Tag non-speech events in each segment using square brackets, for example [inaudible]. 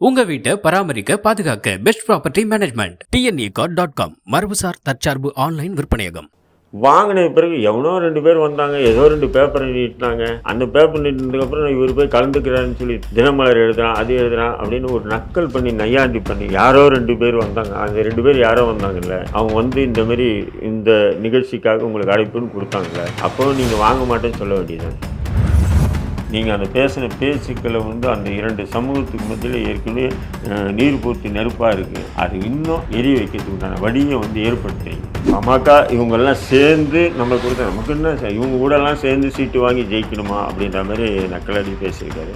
உங்க வீட்டை பராமரிக்க பாதுகாக்க best property management TNE card dot com மரபுசார் தற்சார்பு ஆன்லைன் விற்பனையகம். வாங்கின பிறகு எவனோ ரெண்டு பேர் வந்தாங்க ஏதோ ரெண்டு பேப்பர் நீட்டினாங்க. அந்த பேப்பர் நீட்டினதுக்கப்புறம் இவர் போய் கலந்துக்கிறான்னு சொல்லி தினமலர் எழுதுறான் அது எழுதுறான் அப்படின்னு ஒரு நக்கல் பண்ணி நையாண்டி பண்ணி யாரோ ரெண்டு பேர் வந்தாங்க. அந்த ரெண்டு பேர் யாரோ வந்தாங்கல்ல அவங்க வந்து இந்த மாதிரி இந்த நிகழ்ச்சிக்காக உங்களுக்கு அழைப்புன்னு கொடுத்தாங்கல்ல. அப்போ நீங்கள் வாங்க மாட்டேன்னு சொல்ல வேண்டியது நீங்கள் அந்த பேசின பேச்சுக்களை வந்து அந்த இரண்டு சமூகத்துக்கு மத்தியில் ஏற்கனவே நீர் பூர்த்தி நெருப்பாக இருக்குது அது இன்னும் எரிய வைக்கிறதுக்கு உண்டான வழியை வந்து ஏற்படுத்துறீங்க. பாமக இவங்கெல்லாம் சேர்ந்து நம்ம கொடுத்த நமக்கு என்ன இவங்க கூடலாம் சேர்ந்து சீட்டு வாங்கி ஜெயிக்கணுமா அப்படின்ற மாதிரி நக்கலடி பேசியிருக்காரு.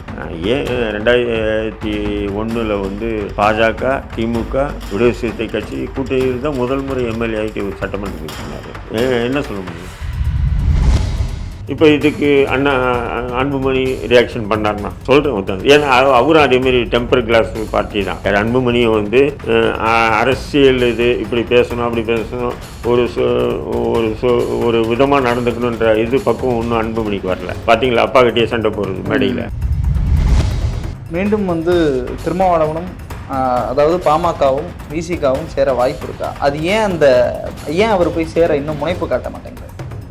ஏன் ரெண்டாயிரத்தி ஒன்றில் வந்து பாஜக திமுக விடுதலை சிறுத்தை கட்சி கூட்டணியில் தான் முதல் முறை எம்எல்ஏ ஆகிட்டு சட்டமன்றத்துக்கு சொன்னார் என்ன சொல்ல முடியும்? இப்போ இதுக்கு அண்ணா அன்புமணி ரியாக்ஷன் பண்ணார்னா சொல்கிறேன் ஏன்னா அவரும் அதேமாரி டெம்பர் கிளாஸ் பார்ட்டி தான். அன்புமணியை வந்து அரசியல் இது இப்படி பேசணும் அப்படி பேசணும் ஒரு சொ- ஒரு சோ ஒரு விதமாக நடந்துக்கணுன்ற இது பக்கம் ஒன்றும் அன்புமணிக்கு வரல. பார்த்தீங்களா அப்பா கிட்டே சண்டை போடுறது மேடையில். மீண்டும் வந்து திருமாவளவனும் அதாவது பாமகவும் விசிகாவும் சேர வாய்ப்பு இருக்கா? அது ஏன் அந்த ஏன் அவர் போய் சேர இன்னும் முனைப்பு காட்ட மாட்டேங்கிறார்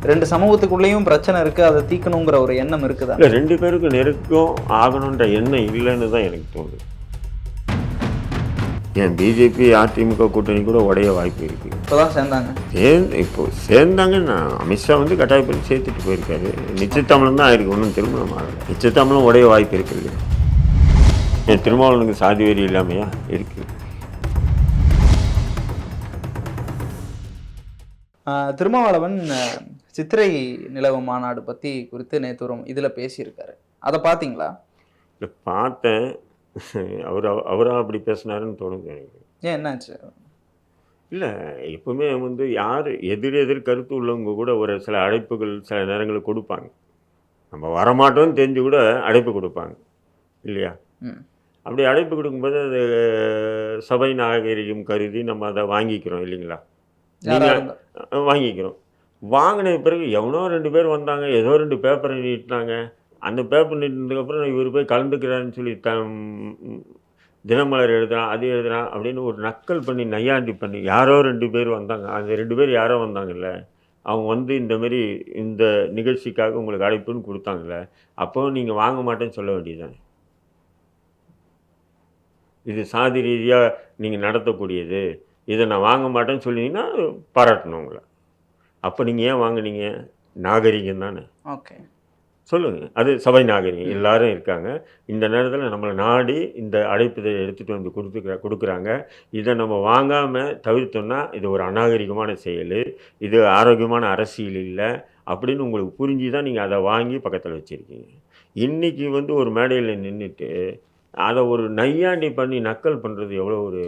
ரெண்டு சமூகத்துக்குள்ளேயும் பிரச்சனை இருக்கு அதை தீக்கணுங்கிற ஒரு எண்ணம் இருக்குதா? இல்லை ரெண்டு பேருக்கும் நெருக்கம் ஆகணுன்ற எண்ணம் இல்லைன்னு தான் எனக்கு தோணுது. ஏன் பிஜேபி அதிமுக கூட்டணி கூட உடைய வாய்ப்பு இருக்குது இப்போதான் சேர்ந்தாங்க. சேர்ந்து இப்போ சேர்ந்தாங்கன்னா அமித்ஷா வந்து கட்டாயப்படி சேர்த்துட்டு போயிருக்காரு. நிச்சயத்தாமலம் தான் ஆயிருக்கு ஒன்றும் திருமணம் ஆகலை. நிச்சயத்தாமலம் உடைய வாய்ப்பு இருக்கு இல்லையா என் திருமாவளவனுக்கு சாதி வெறி இல்லாமையா இருக்கு? ஆஹ், திருமாவளவன் சித்திரை நிலவு மாநாடு பத்தி குறித்து ஒரு இதுல பேசியிருக்காரு. அதை பார்த்தீங்களா இல்லை பார்த்தேன். அவர் அவராக அப்படி பேசினாருன்னு தோணுது எனக்கு. ஏன் என்னாச்சு? இல்லை எப்பவுமே வந்து யார் எதிர் எதிர் கருத்து உள்ளவங்க கூட ஒரு சில அழைப்புகள் சில நேரங்களில் கொடுப்பாங்க. நம்ம வரமாட்டோம்னு தெரிஞ்சு கூட அழைப்பு கொடுப்பாங்க. இல்லையா? அப்படி அழைப்பு கொடுக்கும்போது அது சபை நாகரிகம் கருதி நம்ம அதை வாங்கிக்கிறோம் இல்லைங்களா? வாங்கிக்கிறோம். வாங்கின பிறகு எவனோ ரெண்டு பேர் வந்தாங்க ஏதோ ரெண்டு பேப்பரை நீட்டினாங்க. அந்த பேப்பர் நீட்டினதுக்கப்புறம் இவர் போய் கலந்துக்கிறான்னு சொல்லி த தினமலர் எழுதுறான் அது எழுதுறான் அப்படின்னு ஒரு நக்கல் பண்ணி நையாண்டி பண்ணி யாரோ ரெண்டு பேர் வந்தாங்க. அந்த ரெண்டு பேர் யாரோ வந்தாங்கல்ல. அவங்க வந்து இந்தமாரி இந்த நிகழ்ச்சிக்காக உங்களுக்கு அழைப்புன்னு கொடுத்தாங்கல்ல. அப்போ நீங்கள் வாங்க மாட்டேன்னு சொல்ல வேண்டியதுதானே? இது சாதி ரீதியாக நீங்கள் நடத்தக்கூடியது. இதை நான் வாங்க மாட்டேன்னு சொல்லிங்கன்னா பாராட்டணும் உங்களை. அப்போ நீங்கள் ஏன் வாங்குனீங்க? நாகரிகம் தானே. ஓகே. சொல்லுங்கள் அது சபை நாகரிகம். எல்லாரும் இருக்காங்க. இந்த நேரத்தில் நம்மளை நாடி இந்த அழைப்பிதை எடுத்துகிட்டு வந்து கொடுத்துக்க கொடுக்குறாங்க. இதை நம்ம வாங்காமல் தவிர்த்தோம்னா இது ஒரு அநாகரிகமான செயல். இது ஆரோக்கியமான அரசியல் இல்லை அப்படின்னு உங்களுக்கு புரிஞ்சு தான் நீங்கள் அதை வாங்கி பக்கத்தில் வச்சுருக்கீங்க. இன்றைக்கி வந்து ஒரு மேடையில் நின்றுட்டு அதை ஒரு நையாண்டி பண்ணி நக்கல் பண்ணுறது எவ்வளோ ஒரு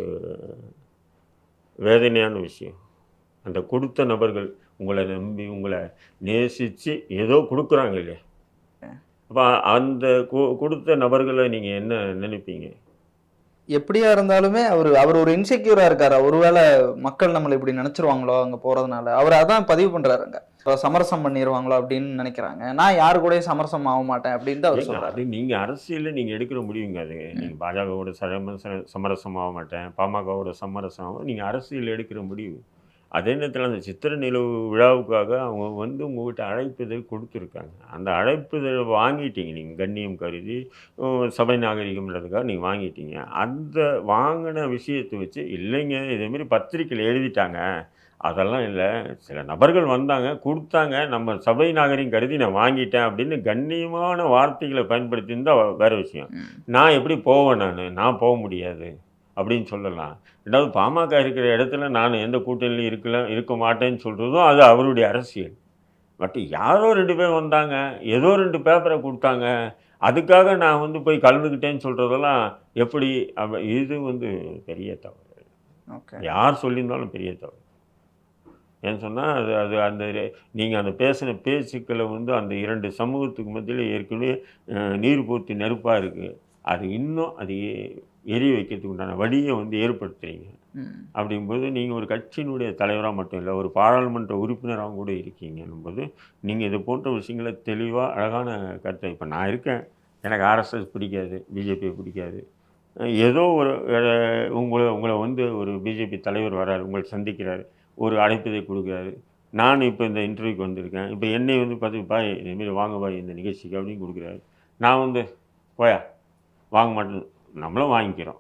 வேதனையான விஷயம். அந்த கொடுத்த நபர்கள் உங்களை நம்பி உங்களை நேசித்து ஏதோ கொடுக்குறாங்க இல்லையா? அப்போ அந்த கு- கொடுத்த நபர்களை நீங்கள் என்ன நினைப்பீங்க? எப்படியா இருந்தாலுமே அவர் அவர் ஒரு இன்செக்யூரா இருக்காரு. ஒருவேளை மக்கள் நம்மளை இப்படி நினைச்சிருவாங்களோ அங்க போறதுனால. அவர் அதான் பதிவு பண்றாருங்க சமரசம் பண்ணிடுவாங்களோ அப்படின்னு நினைக்கிறாங்க. நான் யாரு கூடயும் சமரசம் ஆக மாட்டேன் அப்படின்னு அவர் சொல்றாரு. அது நீங்கள் அரசியலில் நீங்கள் எடுக்கிற முடிவுங்க அது. நீங்கள் பாஜகவோட சமரச சமரசம் ஆக மாட்டேன். பாமகவோட சமரசம் ஆகும் நீங்கள் அரசியல் எடுக்கிற முடிவு. அதே நேரத்தில் அந்த சித்திர நிலவு விழாவுக்காக அவங்க வந்து உங்கள்கிட்ட அழைப்புதல் கொடுத்துருக்காங்க. அந்த அழைப்புதல் வாங்கிட்டீங்க. நீங்கள் கண்ணியம் கருதி சபை நாகரிகம்ன்றதுக்காக நீங்கள் வாங்கிட்டீங்க. அந்த வாங்கின விஷயத்தை வச்சு இல்லைங்க இதேமாரி பத்திரிக்கையில் எழுதிட்டாங்க. அதெல்லாம் இல்லை. சில நபர்கள் வந்தாங்க கொடுத்தாங்க. நம்ம சபை நாகரிகம் கருதி நான் வாங்கிட்டேன் அப்படின்னு கண்ணியமான வார்த்தைகளை பயன்படுத்தி இருந்தால் வேற விஷயம். நான் எப்படி போவேன் நான்? நான் போக முடியாது. அப்படின்னு சொல்லலாம். ரெண்டாவது பாமக இருக்கிற இடத்துல நான் எந்த கூட்டணியிலும் இருக்கல இருக்க மாட்டேன்னு சொல்கிறதும் அது அவருடைய அரசியல். பட் யாரோ ரெண்டு பேர் வந்தாங்க ஏதோ ரெண்டு பேப்பரை கொடுத்தாங்க. அதுக்காக நான் வந்து போய் கலந்துக்கிட்டேன்னு சொல்கிறதெல்லாம் எப்படி? இது வந்து பெரிய தவறு. ஓகே. யார் சொல்லியிருந்தாலும் பெரிய தவறு. ஏன்னு சொன்னால் அது அது அந்த நீங்கள் அந்த பேசின பேச்சுக்களை வந்து அந்த இரண்டு சமூகத்துக்கு மத்தியில் ஏற்கனவே நீர் பூர்த்தி நெருப்பாக இருக்குது அது இன்னும் அது எ- எரிய வைக்கிறதுக்கு உண்டான வழியை வந்து ஏற்படுத்துறீங்க. ம். அப்படிங்கும்போது நீங்கள் ஒரு கட்சியினுடைய தலைவராக மட்டும் இல்லை ஒரு பாராளுமன்ற உறுப்பினராக கூட இருக்கீங்கன்னும்போது நீங்கள் இது போன்ற விஷயங்களை தெளிவாக அழகான கருத்தை இப்போ நான் இருக்கேன். எனக்கு ஆர்எஸ்எஸ் பிடிக்காது பிஜேபி பிடிக்காது. ஏதோ ஒரு உங்களை உங்களை வந்து ஒரு பிஜேபி தலைவர் வராரு உங்களை சந்திக்கிறாரு ஒரு அழைப்பதை கொடுக்குறாரு. நான் இப்போ இந்த இன்டர்வியூக்கு வந்திருக்கேன். இப்போ என்னை வந்து பார்த்து பாய் இதுமாரி வாங்க பாய் இந்த நிகழ்ச்சிக்கு அப்படின்னு கொடுக்குறாரு. நான் வந்து போயா வாங்க மாட்டேன் நம்மளும் வாங்கிக்கிறோம்.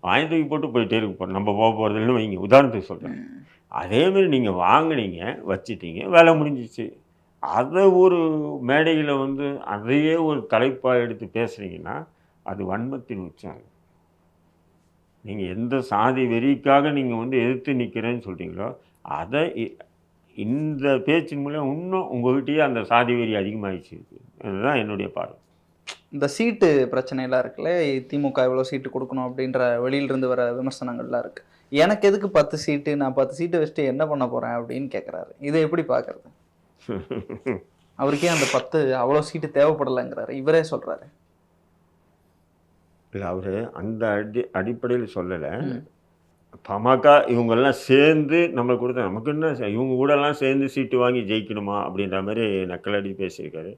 வாங்கி தூக்கி போட்டு போயிட்டே இருக்க. போகிறோம் நம்ம போக போகிறதுன்னு வைங்க. உதாரணத்துக்கு சொல்கிறேன் அதேமாரி நீங்கள் வாங்கினீங்க வச்சிட்டீங்க வேலை முடிஞ்சிச்சு. அதை ஒரு மேடையில் வந்து அதையே ஒரு தலைப்பாக எடுத்து பேசுகிறீங்கன்னா அது வன்மத்தின் உச்சம் நீங்கள் எந்த சாதி வெறிக்காக நீங்கள் வந்து எதிர்த்து நிற்கிறேன்னு சொல்கிறீங்களோ அதை இ- இந்த பேச்சின் மூலம் இன்னும் உங்கள்கிட்டயே அந்த சாதி வெறி அதிகமாகிடுச்சு அதுதான் என்னுடைய பார்வை. இந்த சீட்டு பிரச்சனைலாம் இருக்குல்ல? திமுக இவ்வளோ சீட்டு கொடுக்கணும் அப்படின்ற வெளியிலிருந்து வர விமர்சனங்கள்லாம் இருக்கு. எனக்கு எதுக்கு பத்து சீட்டு? நான் பத்து சீட்டு வச்சுட்டு என்ன பண்ண போறேன் அப்படின்னு கேட்குறாரு இதை எப்படி பார்க்கறது அவருக்கே அந்த பத்து அவ்வளோ சீட்டு தேவைப்படலைங்கிறாரு. இவரே சொல்றாரு. இல்லை அவர் அந்த அடி அடிப்படையில் சொல்லலை. பாமக இவங்கெல்லாம் சேர்ந்து நம்ம கொடுத்த நமக்கு என்ன இவங்க கூடலாம் சேர்ந்து சீட்டு வாங்கி ஜெயிக்கணுமா அப்படின்ற மாதிரி நக்கலடி பேசியிருக்காரு.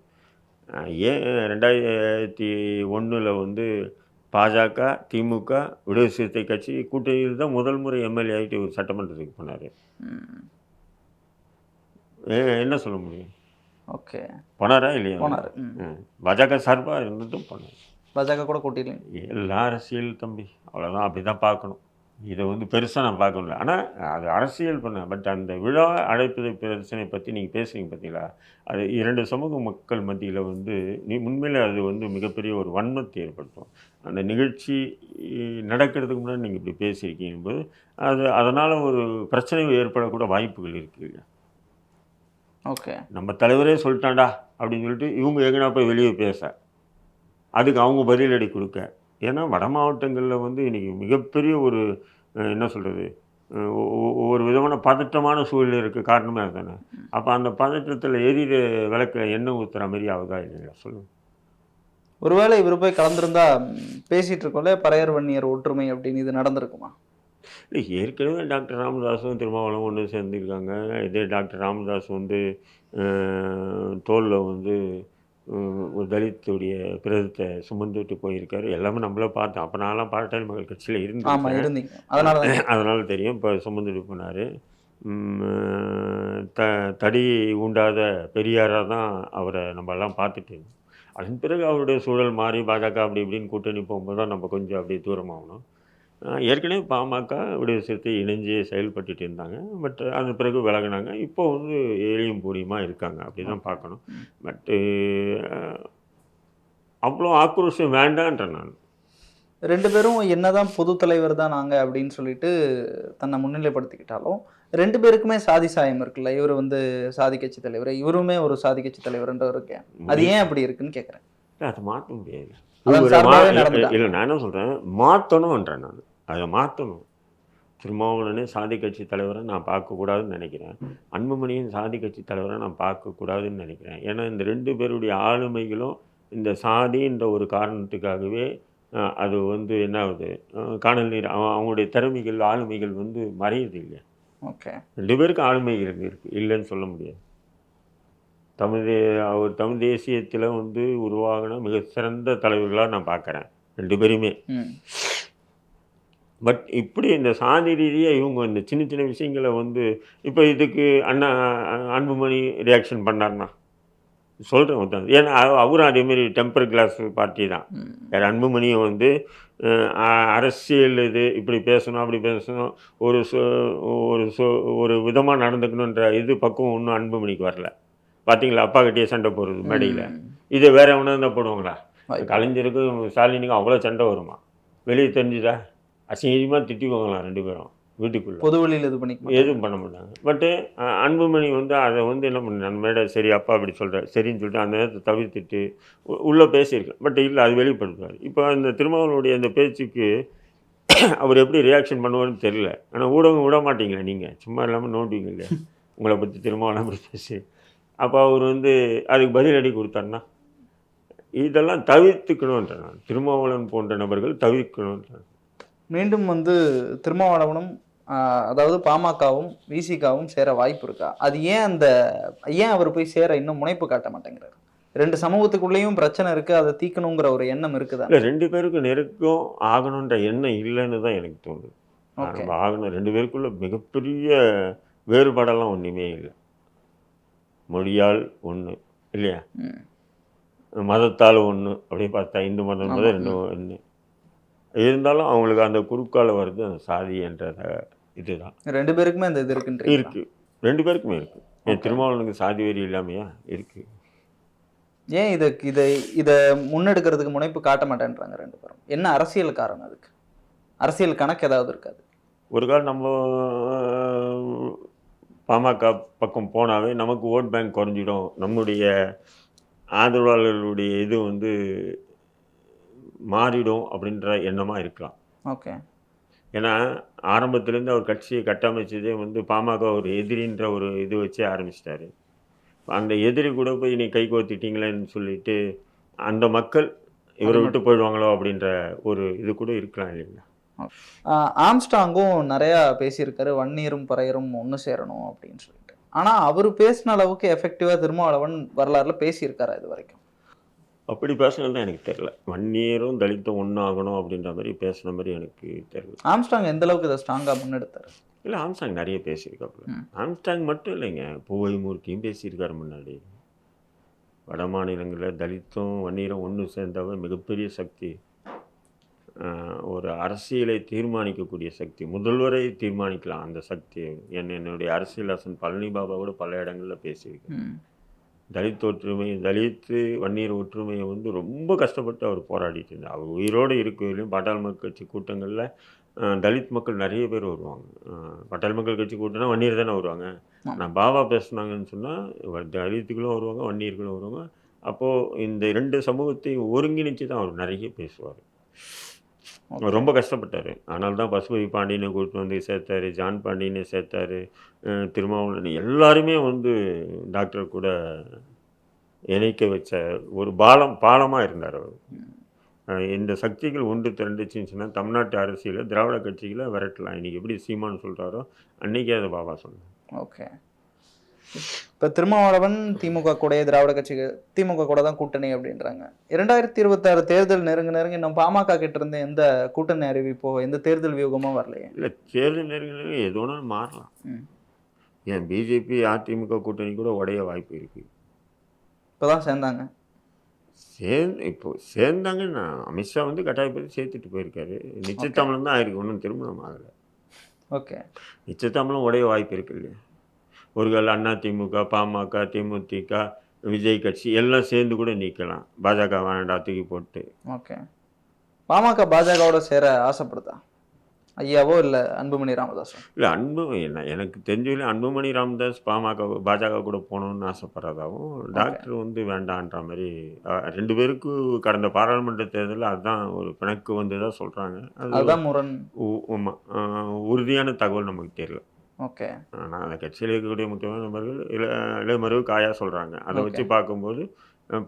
ஏன் ரெண்டாயிரத்தி ஒன்றில் வந்து பாஜக திமுக விடுதலை சிறுத்தை கட்சி கூட்டணியில் தான் முதல் முறை எம்எல்ஏ ஆகிட்டு ஒரு சட்டமன்றத்துக்கு போனார். என்ன சொல்ல முடியும்? ஓகே. போனாரா இல்லையா? போனாரு. பாஜக சார்பாக இருந்துட்டும் போனார். பாஜக கூட கூட்டிடலைங்க எல்லா அரசியல் தம்பி அவ்வளோதான் அப்படி தான் பார்க்கணும். இதை வந்து பெருசாக நான் பார்க்கணும்ல ஆனால் அது அரசியல் பண்ண பட் அந்த விழா அழைப்பது பிரச்சனை பற்றி நீங்கள் பேசுறீங்க பார்த்தீங்களா அது இரண்டு சமூக மக்கள் மத்தியில் வந்து நீ உண்மையில் அது வந்து மிகப்பெரிய ஒரு வன்மத்தை ஏற்படுத்தும். அந்த நிகழ்ச்சி நடக்கிறதுக்கு முன்னாடி நீங்கள் இப்படி பேசியிருக்கீங்க போது அது அதனால் ஒரு பிரச்சனை ஏற்படக்கூட வாய்ப்புகள் இருக்குது ஓகே. நம்ம தலைவரே சொல்லிட்டான்டா அப்படின்னு சொல்லிட்டு இவங்க எங்கனா போய் வெளியே பேச. அதுக்கு அவங்க பதிலடி கொடுக்க. ஏன்னா வட மாவட்டங்களில் வந்து இன்றைக்கி மிகப்பெரிய ஒரு என்ன சொல்கிறது ஒரு விதமான பதற்றமான சூழ்நிலை இருக்குது காரணமே அதுதானே. அப்போ அந்த பதற்றத்தில் எரியிற விளக்கில் எண்ணெய் ஊற்றுற மாதிரி ஆகுதா இல்லைங்களா? சொல்லுங்கள் ஒருவேளை இவர் போய் கலந்துருந்தா ம், பேசிட்டு இருக்கோம்ல பறையர் வன்னியர் ஒற்றுமை அப்படின்னு இது நடந்திருக்குமா? இல்லை ஏற்கனவே டாக்டர் ராமதாஸும் திருமாவளவும் ஒன்று சேர்ந்துருக்காங்க. இதே டாக்டர் ராமதாஸ் வந்து தோலில் வந்து ஒரு தலித்துடைய பிரதத்தை சுமந்துட்டு போயிருக்காரு. எல்லாமே நம்மள பார்த்தோம். அப்போ நான்லாம் பாட்டாளி மக்கள் கட்சியில் இருந்து அதனால தான் [laughs] அதனால் தெரியும். இப்போ சுமந்துட்டு போனார். த தடி ஊண்டாத பெரியாராக தான் அவரை நம்மலாம் பார்த்துட்டு இருந்தோம். அதன் பிறகு அவருடைய சூழல் மாறி பாஜக அப்படி இப்படின்னு கூட்டணி போகும்போது தான் நம்ம கொஞ்சம் அப்படியே தூரமாகணும். ஏற்கனவே பாமக விடுதலை சிறுத்தை இணைஞ்சு செயல்பட்டுட்டு இருந்தாங்க. பட் அது பிறகு விலகுனாங்க. இப்போ வந்து ஏழியும் பூடியுமா இருக்காங்க அப்படி தான் பார்க்கணும். பட்டு அவ்வளோ ஆக்ரோஷம் வேண்டான்றேன் நான். ரெண்டு பேரும் என்னதான் பொது தலைவர் தான் நாங்க அப்படின்னு சொல்லிட்டு தன்னை முன்னிலைப்படுத்திக்கிட்டாலும் ரெண்டு பேருக்குமே சாதி சாயம் இருக்குல்ல. இவர் வந்து சாதி கட்சி தலைவர் இவருமே ஒரு சாதி கட்சி தலைவர்ன்ற இருக்கு அது ஏன் அப்படி இருக்குன்னு கேக்குறேன். இல்ல, அதை மாற்ற முடியாது. அதான். இல்லை நான் என்ன சொல்கிறேன் மாற்றணும்ன்றேன் நான். அதை மாற்றணும். திருமாவளவனே சாதி கட்சி தலைவரை நான் பார்க்கக்கூடாதுன்னு நினைக்கிறேன். அன்புமணியும் சாதி கட்சி தலைவரை நான் பார்க்கக்கூடாதுன்னு நினைக்கிறேன். ஏன்னா இந்த ரெண்டு பேருடைய ஆளுமைகளும் இந்த சாதின்ற ஒரு காரணத்துக்காகவே அது வந்து என்ன ஆகுது? காணல் நீர் அவ- அவங்களுடைய திறமைகள் ஆளுமைகள் வந்து மறையுது இல்லையா? ஓகே. ரெண்டு பேருக்கும் ஆளுமை இருக்கு இல்லைன்னு சொல்ல முடியாது. தமிழ் தே அவர் தமிழ் தேசியத்தில் வந்து உருவாகின மிக சிறந்த தலைவர்களாக நான் பார்க்குறேன். ரெண்டு பேருமே. பட் இப்படி இந்த சாதி ரீதியாக இவங்க இந்த சின்ன சின்ன விஷயங்களை வந்து இப்போ இதுக்கு அண்ணா அன்புமணி ரியாக்ஷன் பண்ணார்னா சொல்கிறேன் ஏன்னா அவ- அவரும் அதேமாரி டெம்பர் கிளாஸ் பார்ட்டி தான். வேறு அன்புமணியும் வந்து அரசியல் இது இப்படி பேசணும் அப்படி பேசணும் ஒரு சொ ஒரு சொ ஒரு விதமாக நடந்துக்கணுன்ற இது பக்குவம் இன்னும் அன்புமணிக்கு வரல. பார்த்தீங்களா அப்பா கிட்டே சண்டை போடுறது மேடையில். இதை வேற எவனா இருந்தால் போடுவாங்களா. கலைஞருக்கும் ஸ்டாலினுக்கும் அவ்வளோ சண்டை வருமா? வெளியே தெரிஞ்சுதா? அசிங்கமாக திட்டிக்குவாங்களாம் ரெண்டு பேரும் வீட்டுக்குள்ளே. பொது வழியில் இது மாட்டாங்க. எதுவும் பண்ண மாட்டாங்க. பட்டு அன்புமணி வந்து அதை வந்து என்ன பண்ண மேடை சரி அப்பா அப்படி சொல்கிறார் சரின்னு சொல்லிட்டு அந்த நேரத்தை தவிர்த்துட்டு உள்ளே பேசியிருக்கேன் பட் இல்லை அது வெளிப்படுத்துவார். இப்போ இந்த திருமாவளுடைய அந்த பேச்சுக்கு அவர் எப்படி ரியாக்ஷன் பண்ணுவார்னு தெரியல. ஆனால் ஊடகம் விட மாட்டீங்களே நீங்கள் சும்மா இல்லாமல் நோண்டுவீங்க இல்லையா உங்களை பற்றி திருமாவளம் அப்படி பேசி. அப்போ அவர் வந்து அதுக்கு பதிலடி கொடுத்தாருன்னா இதெல்லாம் தவிர்த்துக்கணுன்ற நான் திருமாவளவன் போன்ற நபர்கள் தவிர்க்கணுன்ற மீண்டும் வந்து திருமாவளவனும் அதாவது பாமகவும் விசிகாவும் சேர வாய்ப்பு இருக்கா? அது ஏன் அந்த ஏன் அவர் போய் சேர இன்னும் முனைப்பு காட்ட மாட்டேங்கிறாரு? ரெண்டு சமூகத்துக்குள்ளேயும் பிரச்சனை இருக்கு அதை தீக்கணுங்கிற ஒரு எண்ணம் இருக்குதா? இல்லை ரெண்டு பேருக்கும் நெருக்கம் ஆகணுன்ற எண்ணம் இல்லைன்னு தான் எனக்கு தோணுது. நம்ம ஆகணும். ரெண்டு பேருக்குள்ள மிகப்பெரிய வேறுபாடெல்லாம் ஒன்றுமே இல்லை. மொழியால் ஒன்று இல்லையா. மதத்தால் ஒன்று அப்படியே பார்த்தா இந்து மதம். ரெண்டு ஒன்று இருந்தாலும் அவங்களுக்கு அந்த குறுக்கால வருது அந்த சாதி என்ற இதுதான். ரெண்டு பேருக்குமே அந்த இது இருக்குன்றீங்களா? இருக்கு. ரெண்டு பேருக்குமே இருக்கு. என். திருமாவளவனுக்கு சாதி வெறி இல்லாமையா? இருக்கு. ஏன் இதை இதை இதை முன்னெடுக்கிறதுக்கு முனைப்பு காட்ட மாட்டேன்றாங்க ரெண்டு பேரும்? என்ன அரசியல் காரணம் அதுக்கு? அரசியல் கணக்கு ஏதாவது இருக்காது. ஒரு கால் நம்ம பாமக பக்கம் போனாவே நமக்கு ஓட் பேங்க் குறைஞ்சிடும். நம்முடைய ஆதரவாளர்களுடைய இது வந்து மாறிடும் அப்படின்ற எண்ணமாக இருக்கலாம். ஓகே. ஏன்னா ஆரம்பத்துலேருந்து அவர் கட்சியை கட்டமைச்சதே வந்து பாமக ஒரு எதிரின்ற ஒரு இது வச்சே ஆரம்பிச்சிட்டாரு. அந்த எதிரி கூட போய் நீ கை கோத்திட்டீங்களேன்னு சொல்லிட்டு அந்த மக்கள் இவரை விட்டு போயிடுவாங்களோ அப்படின்ற ஒரு இது கூட இருக்கலாம் இல்லைங்களா? ஆம்ஸ்டாங்கும் நிறையா பேசியிருக்காரு வன்னியரும் பறையரும் ஒன்று சேரணும் அப்படின்னு சொல்லிட்டு. ஆனால் அவர் பேசின அளவுக்கு எஃபெக்டிவாக திருமாவளவன் வரலாறுல பேசியிருக்காரா இது வரைக்கும்? அப்படி பேசுனது தான் எனக்கு தெரியல. வன்னியரும் தலித்தும் ஒன்றாகணும் அப்படின்ற மாதிரி பேசுன மாதிரி எனக்கு தெரியல. ஆம்ஸ்டாங் எந்த அளவுக்கு இதை ஸ்ட்ராங்காக முன்னெடுத்தாரு? இல்லை ஆம்ஸ்டாங் நிறைய பேசியிருக்காப்புல. ஆம்ஸ்டாங் மட்டும் இல்லைங்க பூவை மூர்த்தியும் பேசியிருக்காரு முன்னாடி. வட மாநிலங்களில் தலித்தும் வன்னியரும் ஒன்று சேர்ந்தாவே மிகப்பெரிய சக்தி. ஒரு அரசியலை தீர்மானிக்கக்கூடிய சக்தி. முதல்வரை தீர்மானிக்கலாம் அந்த சக்தி. என் என்னுடைய அரசியலாசன் பழனி பாபா கூட பல இடங்களில் பேசியிருக்காரு. ம். தலித் ஒற்றுமை தலித்து வன்னியர் ஒற்றுமையை வந்து ரொம்ப கஷ்டப்பட்டு அவர் போராடிட்டு இருந்தார். அவர் உயிரோடு இருக்கையிலையும் பாட்டாள் மக்கள் கட்சி கூட்டங்களில் தலித் மக்கள் நிறைய பேர் வருவாங்க. பாட்டாள் மக்கள் கட்சி கூட்டம்னா வன்னியர் தானே வருவாங்க. நான் பாபா பேசுனாங்கன்னு சொன்னால் தலித்துகளும் வருவாங்க வன்னியர்களும் வருவாங்க. அப்போது இந்த ரெண்டு சமூகத்தையும் ஒருங்கிணைச்சு தான் அவர் நிறைய பேசுவார். ரொம்ப கஷ்டப்பட்டார். அதனால தான் பசுபதி பாண்டியனை கூப்பிட்டு வந்து சேர்த்தாரு ஜான் பாண்டியனை சேர்த்தாரு திருமாவளவன் எல்லாருமே வந்து டாக்டர் கூட இணைக்க வச்ச ஒரு பாலம் பாலமாக இருந்தார் அவர். இந்த சக்திகள் ஒன்று திரண்டுச்சுன்னு சொன்னால் தமிழ்நாட்டு அரசியலில் திராவிட கட்சிகளை விரட்டலாம். இன்னைக்கு எப்படி சீமான் சொல்கிறாரோ அன்னைக்கே அதை பாபா சொன்னார். ஓகே. இப்போ திருமாவளவன் திமுக கூட திராவிட கட்சிகள் திமுக கூட தான் கூட்டணி அப்படின்றாங்க. இரண்டாயிரத்தி இருபத்தாறு தேர்தல் நெருங்க நெருங்க இன்னும் பாமக கிட்ட இருந்து எந்த கூட்டணி அறிவிப்போ எந்த தேர்தல் வியூகமும் வரலையே. இல்லை தேர்தல் நெருங்கினு எது வேணாலும் மாறலாம். ஏன் பிஜேபி அதிமுக கூட்டணி கூட உடைய வாய்ப்பு இருக்குது இப்போதான் சேர்ந்தாங்க. சேர்ந்து இப்போ சேர்ந்தாங்கன்னா அமித்ஷா வந்து கட்டாயப்படுத்தி சேர்த்துட்டு போயிருக்காரு. நிச்சயத்தாமலம் தான் ஆயிருக்கு. ஒன்றும் திருமணம் ஆகலை. ஓகே. நிச்சயத்தாமலம் உடைய வாய்ப்பு இருக்கு இல்லையா? ஒரு கால அண்ணா திமுக பாமக தேமுதிக விஜய் கட்சி எல்லாம் சேர்ந்து கூட நிற்கலாம் பாஜக வேண்டாம் தூக்கி போட்டு ஓகே பாமக பாஜகவோட சேர ஆசைப்படுதா ஐயாவோ இல்லை அன்புமணி ராமதாஸோ இல்லை அன்பு என்ன எனக்கு தெரிஞ்சவரையும் அன்புமணி ராமதாஸ் பாமக பாஜக கூட போகணும்னு ஆசைப்படுறதாவும் டாக்டர் வந்து வேண்டான்ற மாதிரி ரெண்டு பேருக்கு கடந்த பாராளுமன்ற தேர்தலில் அதுதான் ஒரு பிணக்கு வந்ததாக சொல்கிறாங்க அது அதுதான் முரண் உமா உறுதியான தகவல் நமக்கு தெரியல ஓகே. ஆனால் அந்த கட்சியில் இருக்கக்கூடிய முக்கியமான நபர்கள் இள இளைமறைவு காயாக சொல்கிறாங்க அதை. வச்சு பார்க்கும்போது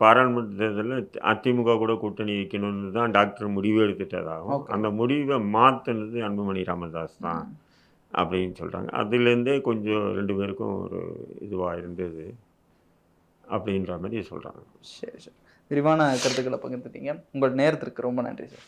பாராளுமன்ற தேர்தலில் அதிமுக கூட கூட்டணி வைக்கணும்னு தான் டாக்டர் முடிவு எடுத்துட்டதாகவும். அந்த முடிவை மாற்றினது அன்புமணி ராமதாஸ் தான் அப்படின்னு சொல்கிறாங்க அதுலேருந்தே கொஞ்சம் ரெண்டு பேருக்கும் ஒரு இதுவாக இருந்தது அப்படின்ற மாதிரி சொல்கிறாங்க சரி சரி. விரிவான கருத்துக்களை பகிர்ந்துட்டீங்க. உங்கள் நேரத்திற்கு ரொம்ப நன்றி சார்.